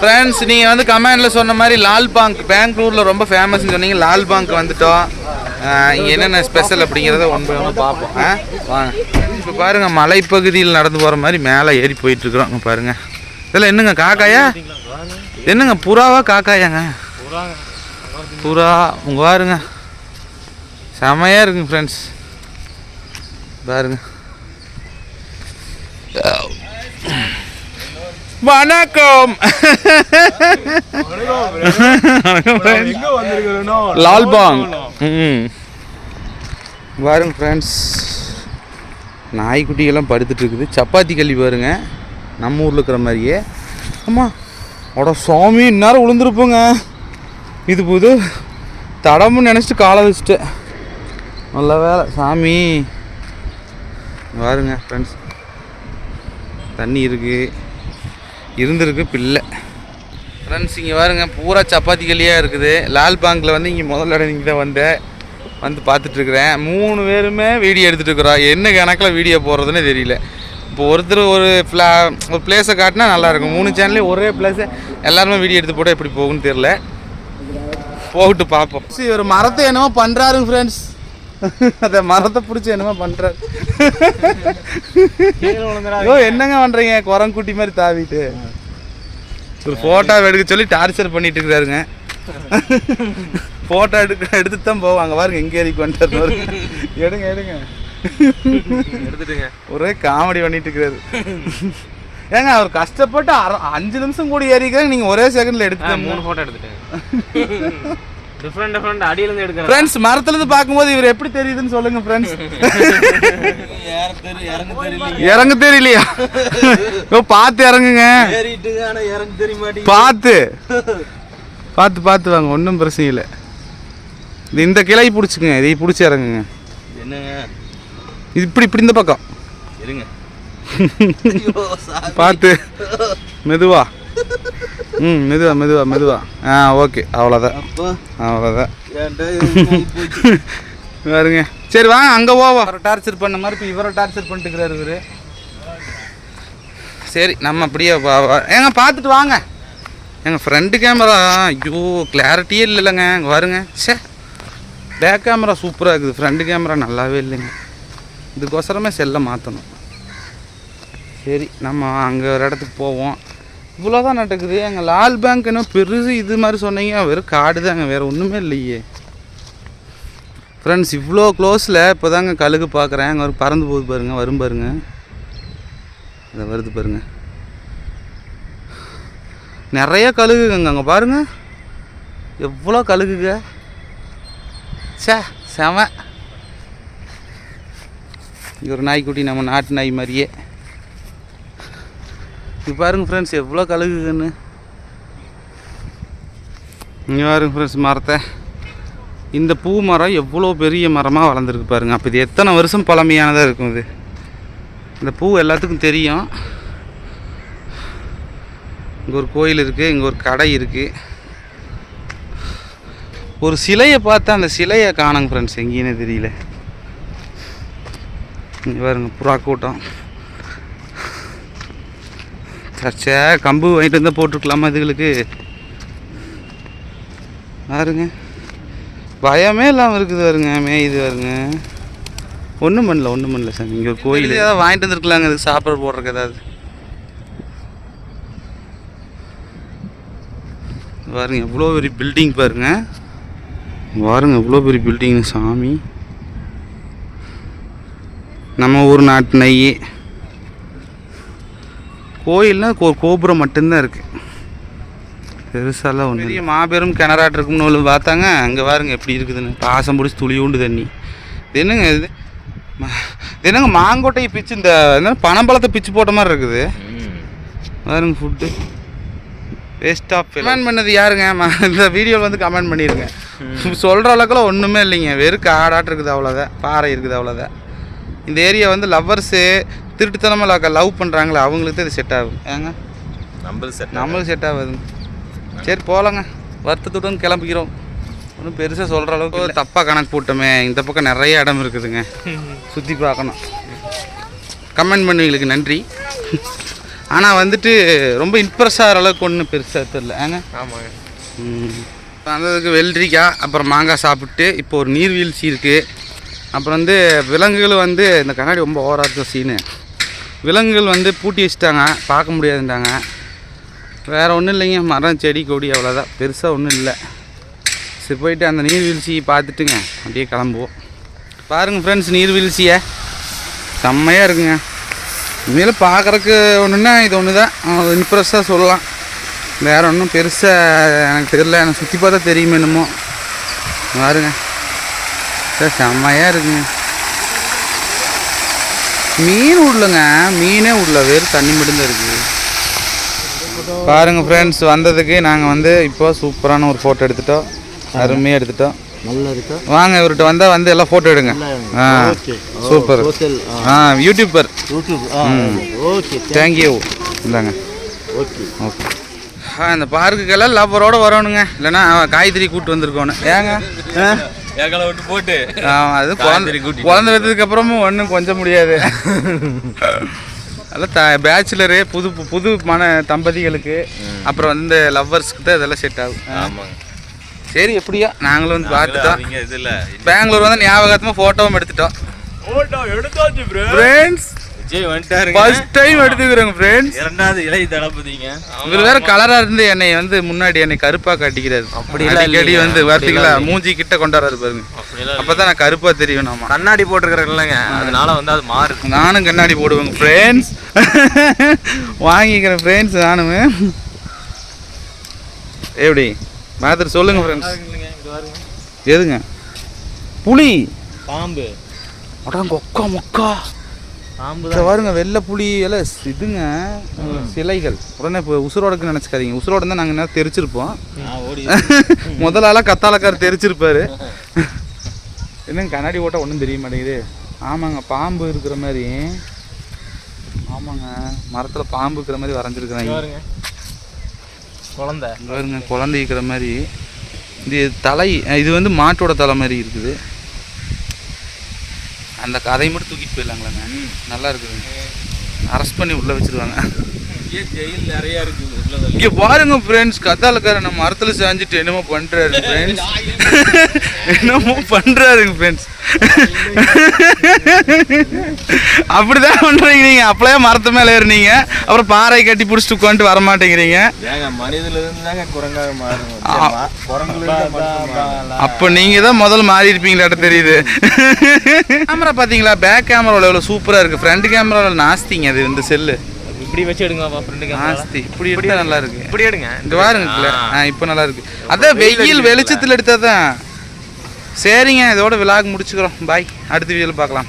Friends நீங்கள் வந்து கமெண்டில் சொன்ன மாதிரி லால் பாங்க் பெங்களூரில் ரொம்ப ஃபேமஸ்னு சொன்னீங்க லால் பாங்க் வந்துட்டோம். இங்கே என்னென்ன ஸ்பெஷல் அப்படிங்கிறத ஒன்று ஒன்று பார்ப்போம். ஆ வாங்க. இப்போ பாருங்கள் மலைப்பகுதியில் நடந்து போகிற மாதிரி மேலே ஏறி போயிட்டுருக்குறோம். இங்க பாருங்க. இதில் என்னங்க காக்காயா? என்னங்க புறாவா காக்காயாங்க? புறா உங்க பாருங்க. செமையாக இருக்குங்க ஃப்ரெண்ட்ஸ் பாருங்க. வணக்கம். லால்பாங். ம். பாருங்க ஃப்ரெண்ட்ஸ் நாய்க்குட்டிகள்லாம் படுத்துட்டு இருக்குது. சப்பாத்தி கள்ளி பாருங்க. நம்ம ஊரில் இருக்கிற மாதிரியே. அம்மா அட சுவாமி இந்நேரம் விழுந்துருப்போங்க. இது புது தடம்னு நினச்சிட்டு காலை வச்சுட்டேன் நல்ல வேலை. சாமி. பாருங்க ஃப்ரெண்ட்ஸ் தண்ணி இருக்குது இருந்திருக்கு பிள்ளை ஃப்ரெண்ட்ஸ் இங்கே பாருங்க பூரா சப்பாத்தி களியாக இருக்குது. லால் பாங்கில் வந்து இங்கே முதல்ல இடம் தான் வந்தேன் வந்து பார்த்துட்ருக்குறேன். மூணு பேருமே வீடியோ எடுத்துகிட்டு இருக்கிறோம் என்ன கணக்கில் வீடியோ போடுறதுன்னு தெரியல. இப்போ ஒருத்தர் ஒரு ஃப்ளா ஒரு பிளேஸை காட்டினா நல்லாயிருக்கும். மூணு சேனல்லையும் ஒரே பிளேஸை எல்லாருமே வீடியோ எடுத்து போட்டால் எப்படி போகும்னு தெரில போட்டு பார்ப்போம். சரி ஒரு மரத்தை என்னமோ பண்ணுறாருங்க ஃப்ரெண்ட்ஸ் அந்த மரத்தை பிடிச்சி என்னமோ பண்ணுறாரு ஐயோ என்னங்க பண்ணுறீங்க குரங்குட்டி மாதிரி தாவிட்டு. ஒரு ஃபோட்டோ எடுக்க சொல்லி டார்ச்சர் பண்ணிட்டு இருக்கிறாருங்க ஃபோட்டோ எடுக்க எடுத்து தான் போவாங்க. பாருங்க எங்கே ஏறி கொண்டு எடுங்க எடுங்க. எடுத்துட்டுங்க. ஒரே காமெடி பண்ணிட்டு இருக்கிறாரு ஏங்க அவர் கஷ்டப்பட்டு அஞ்சு நிமிஷம் கூட ஏறிக்கிறாங்க நீங்கள் ஒரே செகண்டில் எடுத்து மூணு போட்டோ எடுத்துட்டேன் டிஃப்ரெண்ட் டிஃப்ரெண்ட் அடியில இருந்து எடுக்கிறேன் ஃப்ரெண்ட்ஸ் மரத்துலேருந்து பார்க்கும்போது இவர் எப்படி தெரியுதுன்னு சொல்லுங்க ஃப்ரெண்ட்ஸ் இறங்க தெரியலையா? ஓ பார்த்து இறங்குங்க. பார்த்து. பார்த்து பார்த்து வாங்க ஒன்றும் பிரச்சனை இல்லை. இது இந்த கிளை பிடிச்சிக்குங்க இதை பிடிச்சி இறங்குங்க. என்னங்க? இது இப்படி இப்படி இந்த பக்கம். இருங்க. பார்த்து. மெதுவா. ம் மெதுவா மெதுவா மெதுவா. ஆ ஓகே. அவ்வளோதான் அவ்வளோதான் பாருங்க. சரி வாங்க அங்கே போவோம் அவரை டார்ச்சர் பண்ண மாதிரி இப்போ இவரை டார்ச்சர் பண்ணிட்டுக்கிறாரு இவரு. சரி நம்ம அப்படியே ஏங்க பார்த்துட்டு வாங்க. எங்கள் ஃப்ரண்ட் கேமரா ஐயோ கிளாரிட்டியே இல்லைல்லங்க. இங்கே பாருங்க. சே பேக் கேமரா சூப்பராக இருக்குது. ஃப்ரண்ட் கேமரா நல்லாவே இல்லைங்க. இதுக்கோசரமே செல்லை மாற்றணும் சரி நம்ம அங்கே ஒரு இடத்துக்கு போவோம். இவ்வளோ தான் நடக்குது. எங்கள் லால் பேங்க் என்ன பெருசு இது மாதிரி சொன்னீங்க. வெறும் காடு தாங்க வேறு ஒன்றுமே இல்லையே. ஃப்ரெண்ட்ஸ் இவ்வளோ க்ளோஸில் இப்போ தாங்க கழுகு பார்க்குறேன் அங்கே ஒரு பறந்து போகுது பாருங்க வரும் பாருங்க. அதை வருது பாருங்க. நிறைய கழுகுங்க அங்கே பாருங்க. எவ்வளோ கழுகுங்க சே செம. இங்கே ஒரு நாய்க்குட்டி நம்ம நாட்டு நாய் மாதிரியே. இது பாருங்க ஃப்ரெண்ட்ஸ் எவ்வளோ கழுகுன்னு இங்கே பாருங்க ஃப்ரெண்ட்ஸ் மரத்தை. இந்த பூ மரம் எவ்வளோ பெரிய மரமாக வளர்ந்துருக்கு பாருங்க. அப்போ இது எத்தனை வருஷம் பழமையானதாக இருக்கும் இது. இந்த பூ எல்லாத்துக்கும் தெரியும். இங்கே ஒரு கோயில் இருக்குது இங்கே ஒரு கடை இருக்குது ஒரு சிலையை பார்த்தா அந்த சிலையை காணுங்க ஃப்ரெண்ட்ஸ் எங்கேயுமே தெரியல. இங்கே பாருங்க புறா கூட்டம். சச்சே கம்பு வாங்கிட்டு வந்தால் போட்டிருக்கலாமா இதுகளுக்கு? பாருங்க. பயமே இல்லாமல் இருக்குது பாருங்க மேயுது பாருங்க. ஒன்றும் பண்ணல ஒன்றும் பண்ணல சார் இங்கே ஒரு கோயில். ஏதாவது வாங்கிட்டு வந்துருக்கலாங்க இதுக்கு சாப்பிட போடுறதுக்கு ஏதாவது. பாருங்க எவ்வளோ பெரிய பில்டிங் பாருங்க. பாருங்க எவ்வளோ பெரிய பில்டிங் சாமி. நம்ம ஊர் நாட்டு நெய். கோயில்னா கோ கோபுரம் மட்டும்தான் இருக்குது பெருசாலாம் ஒன்று பெரிய மாபெரும் கிணறாட்டு இருக்கும்னு பார்த்தாங்க. அங்கே பாருங்க எப்படி இருக்குதுன்னு. பாசம் பிடிச்சி துளி உண்டு தண்ணி. என்னங்க இது? என்னங்க மாங்கொட்டையை பிச்சு இந்த என்ன பனம்பழத்தை பிச்சு போட்ட மாதிரி இருக்குது. பாருங்க ஃபுட்டு வேஸ்ட் ஆஃப் கமெண்ட் பண்ணது யாருங்க? இந்த வீடியோவில் வந்து கமெண்ட் பண்ணிடுங்க சொல்கிற அளவுக்குலாம் ஒன்றுமே இல்லைங்க. வெறும் காடாட்டு இருக்குது அவ்வளோதான் பாறை இருக்குது அவ்வளோதான் இந்த ஏரியா வந்து லவ்வர்ஸு திருட்டுத்தனமாக லவ் பண்ணுறாங்களே அவங்களுக்கு தான் இது செட் ஆகும் ஏங்க? நம்மளுக்கு செட் நம்மளுக்கு செட் ஆகாதுங்க சரி போகலாங்க வருத்தத்துடன் கிளம்பிக்கிறோம் ஒன்றும் பெருசாக சொல்கிற அளவுக்கு தப்பாக கணக்கு போட்டோமே. இந்த பக்கம் நிறைய இடம் இருக்குதுங்க. சுற்றி பார்க்கணும். கமெண்ட் பண்ணுவீங்களுக்கு நன்றி. ஆனால் வந்துட்டு ரொம்ப இம்ப்ரெஸ் ஆகிற அளவுக்கு ஒன்றும் பெருசாக தெரில ஏங்க? ஆமாங்க. வந்ததுக்கு வெள்ளரிக்காய் அப்புறம் மாங்காய் சாப்பிட்டு இப்போ ஒரு நீர்வீழ்ச்சி இருக்குது அப்புறம் வந்து விலங்குகள் வந்து இந்த கண்ணாடி ரொம்ப ஓவராக இருக்கும் சீனு விலங்குகள் வந்து பூட்டி வச்சுட்டாங்க. பார்க்க முடியாதுன்றாங்க. வேறு ஒன்றும் இல்லைங்க. மரம் செடி கொடி அவ்வளோதான் பெருசாக ஒன்றும் இல்லை. சரி போயிட்டு அந்த நீர்வீழ்ச்சியை பார்த்துட்டுங்க. அப்படியே கிளம்புவோம். பாருங்கள் ஃப்ரெண்ட்ஸ் நீர்வீழ்ச்சியை. செம்மையாக இருக்குங்க. இனிமேல் பார்க்குறக்கு ஒன்றுன்னா இது ஒன்று தான் இம்ப்ரெஸ்ஸாக சொல்லலாம். வேறு ஒன்றும் பெருசாக எனக்கு தெரில எனக்கு சுற்றி பார்த்தா தெரியுமே என்னமோ. பாருங்க. செம்மையாக இருக்குங்க. மீன் விடலங்க மீனே விடல வெறும் தண்ணி மட்டும்தான் இருக்குது பாருங்க ஃப்ரெண்ட்ஸ் வந்ததுக்கு நாங்கள் வந்து இப்போ சூப்பரான ஒரு ஃபோட்டோ எடுத்துட்டோம். அருமையாக எடுத்துட்டோம். நல்லா இருக்கா? வாங்க இவர்கிட்ட வந்தால் வந்து எல்லாம் ஃபோட்டோ எடுங்க. ஆ super. Ah. YouTuber YouTube okay thank you இந்தாங்க. ஓகே. இந்த பார்க்குக்கெல்லாம் லவ்வரோட வரணுங்க. இல்லைன்னா காய்கறி கூட்டு வந்திருக்கோன்னு. ஏங்க? ஏகலை விட்டு போட்டு. அது குழந்தை குழந்தை வந்ததுக்கு அப்புறமும் ஒன்றும் கொஞ்சம் முடியாது. அதெல்லாம் த பேச்சுலரு புது புது மன தம்பதிகளுக்கு அப்புறம் வந்து லவ்வர்ஸ்க்கு தான் இதெல்லாம் செட் ஆகும். ஆமாங்க. சரி எப்படியா? நாங்களும் வந்து பார்த்துட்டோம். அவங்க இதுல பெங்களூர் வந்து ஞாபகத்தமாக ஃபோட்டோவும் எடுத்துட்டோம். போட்டோ எடுத்தாச்சு ப்ரோ ஃப்ரெண்ட்ஸ் விஜய் வந்துட்டாருங்க. ஃபர்ஸ்ட் டைம் எடுத்துக்கிறோங்க ஃப்ரெண்ட்ஸ் இரண்டாவது இலை தளபதிங்க. இவர் வேற கலரா இருந்து என்னை வந்து முன்னாடி என்னை கருப்பா காட்டிக்கிறாரு. அப்படிலாம் அடிக்கடி. வந்து பார்த்தீங்களா மூஞ்சி கிட்ட கொண்டாடுறாரு பாருங்க. அப்பதான் நான் கருப்பா தெரியும் நாம கண்ணாடி இல்லைங்க அதனால வந்து அது மாறுது. நானும் கண்ணாடி போடுவேங்க ஃப்ரெண்ட்ஸ் வாங்கிக்கிறேன் ஃப்ரெண்ட்ஸ் நானுமே. எப்படி? மாதிரி சொல்லுங்க ஃப்ரெண்ட்ஸ் எதுங்க? புலி பாம்பு. அடாங்க ஒக்கா மொக்கா. பாம்பு இதை பாருங்க வெள்ளை புலி எல்லாம் இதுங்க. சிலைகள். உடனே இப்போ உசுரோடக்கு நினச்சிக்காதீங்க. உசுரோட தான் நாங்கள் என்ன தெரிச்சிருப்போம் முதல் ஆளாக கத்தாலக்கார் தெரிச்சிருப்பாரு என்னங்க கண்ணாடி ஓட்ட ஒன்றும் தெரிய மாட்டேங்குது. ஆமாங்க பாம்பு இருக்கிற மாதிரி. ஆமாங்க மரத்தில் பாம்பு இருக்கிற மாதிரி வரைஞ்சிருக்கிறாங்க. குழந்தை. பாருங்க குழந்தை இருக்கிற மாதிரி. இது தலை இது வந்து மாட்டோட தலை மாதிரி இருக்குது. அந்த கதையை மட்டும் தூக்கிட்டு போயிடலாங்களாங்க? நல்லா இருக்குதுங்க அரெஸ்ட் பண்ணி உள்ளே வச்சிருவாங்க. ஜெயில் நிறைய இருக்கு. உள்ளதில் இங்க பாருங்க ஃப்ரெண்ட்ஸ் கத்தாலக்கார நம்ம மரத்துல சாஞ்சிட்டு என்னமோ பண்றாரு ஃப்ரெண்ட்ஸ் என்னமோ பண்றாருங்க ஃப்ரெண்ட்ஸ் அப்படிதான் பண்றீங்க. நீங்க அப்பளே மரத்து மேல ஏறுனீங்க. அப்புறம் பாறை கட்டி பிடிச்சிட்டு உட்காந்துட்டு வர மாட்டேங்கிறீங்க. அப்போ நீங்க தான் முதல்ல மாறி இருப்பீங்களாட்ட தெரியுது. கேமரா பாத்தீங்களா? பேக் கேமராவில் எவ்வளோ சூப்பரா இருக்கு. ஃப்ரண்ட் கேமராவில் நாஸ்திங்க அது இந்த செல்லு. இப்படி வச்சு எடுங்க ஃப்ரெண்டு நாஸ்தி இப்படி எடுத்தா நல்லா இருக்கு. இப்படி எடுங்க. இங்க பாருங்க ஆ. இப்போ நல்லா இருக்கு. அதான் வெயில் வெளிச்சத்தில் எடுத்தால் தான் சரிங்க இதோட விலாக் முடிச்சுக்கிறோம். பாய் அடுத்த வீடியோவில் பார்க்கலாம்.